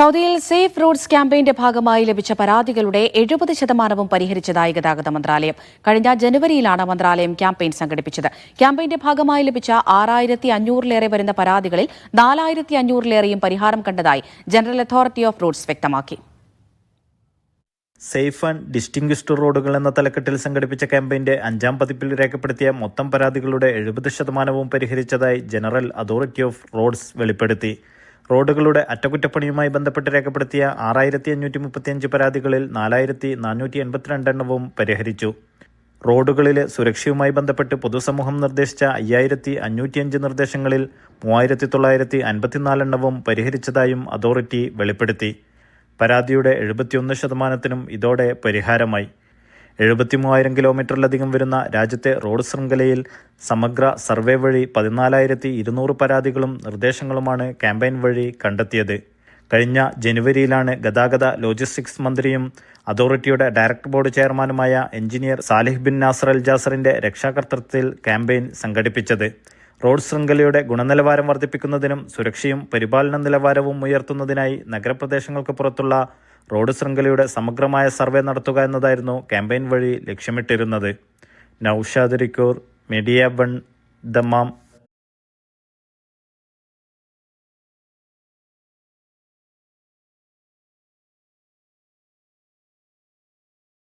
സൗദിയിൽ safe roads ക്യാമ്പയിന്റെ ഭാഗമായി ലഭിച്ച പരാതികളുടെ എഴുപത് ശതമാനവും പരിഹരിച്ചതായി ഗതാഗത മന്ത്രാലയം. കഴിഞ്ഞ ജനുവരിയിലാണ് മന്ത്രാലയം ക്യാമ്പയിൻ സംഘടിപ്പിച്ചത്. ക്യാമ്പയിന്റെ ഭാഗമായി ലഭിച്ച ആറായിരത്തി അഞ്ഞൂറിലേറെ വരുന്ന പരാതികളിൽ നാലായിരത്തി അഞ്ഞൂറിലേറെയും പരിഹാരം കണ്ടതായി ജനറൽ അതോറിറ്റി ഓഫ് റോഡ്സ് വ്യക്തമാക്കി. സേഫ് ആൻഡ് ഡിസ്റ്റിംഗ്വിഷ്ഡ് റോഡുകൾ എന്ന തലക്കെട്ടിൽ സംഘടിപ്പിച്ച ക്യാമ്പയിന്റെ അഞ്ചാം പതിപ്പിൽ രേഖപ്പെടുത്തിയ മൊത്തം പരാതികളുടെ എഴുപത് ശതമാനവും പരിഹരിച്ചതായി ജനറൽ അതോറിറ്റി ഓഫ് റോഡ്സ് വെളിപ്പെടുത്തി. റോഡുകളുടെ അറ്റകുറ്റപ്പണിയുമായി ബന്ധപ്പെട്ട് രേഖപ്പെടുത്തിയ ആറായിരത്തി അഞ്ഞൂറ്റി മുപ്പത്തിയഞ്ച് പരാതികളിൽ നാലായിരത്തി നാനൂറ്റി എൺപത്തിരണ്ടെണ്ണവും പരിഹരിച്ചു. റോഡുകളിലെ സുരക്ഷയുമായി ബന്ധപ്പെട്ട് പൊതുസമൂഹം നിർദ്ദേശിച്ച അയ്യായിരത്തി അഞ്ഞൂറ്റിയഞ്ച് നിർദ്ദേശങ്ങളിൽ മൂവായിരത്തി തൊള്ളായിരത്തി അൻപത്തിനാലെണ്ണവും പരിഹരിച്ചതായും അതോറിറ്റി വെളിപ്പെടുത്തി. പരാതിയുടെ എഴുപത്തിയൊന്ന് ശതമാനത്തിനും ഇതോടെ പരിഹാരമായി. എഴുപത്തി മൂവായിരം കിലോമീറ്ററിലധികം വരുന്ന രാജ്യത്തെ റോഡ് ശൃംഖലയിൽ സമഗ്ര സർവേ വഴി പതിനാലായിരത്തി ഇരുന്നൂറ് പരാതികളും നിർദ്ദേശങ്ങളുമാണ് ക്യാമ്പയിൻ വഴി കണ്ടെത്തിയത്. കഴിഞ്ഞ ജനുവരിയിലാണ് ഗതാഗത ലോജിസ്റ്റിക്സ് മന്ത്രിയും അതോറിറ്റിയുടെ ഡയറക്ടർ ബോർഡ് ചെയർമാനുമായ engineer Saleh bin Nasser Al ജാസറിന്റെ രക്ഷാകർത്തൃത്വത്തിൽ ക്യാമ്പയിൻ സംഘടിപ്പിച്ചത്. റോഡ് ശൃംഖലയുടെ ഗുണനിലവാരം വർദ്ധിപ്പിക്കുന്നതിനും സുരക്ഷയും പരിപാലന നിലവാരവും ഉയർത്തുന്നതിനായി നഗരപ്രദേശങ്ങൾക്ക് പുറത്തുള്ള റോഡ് ശൃംഖലയുടെ സമഗ്രമായ സർവേ നടത്തുക എന്നതായിരുന്നു ക്യാമ്പയിൻ വഴി ലക്ഷ്യമിട്ടിരുന്നത്. നൌഷാദ് റിക്കൂർ മീഡിയ വൺ ദമാം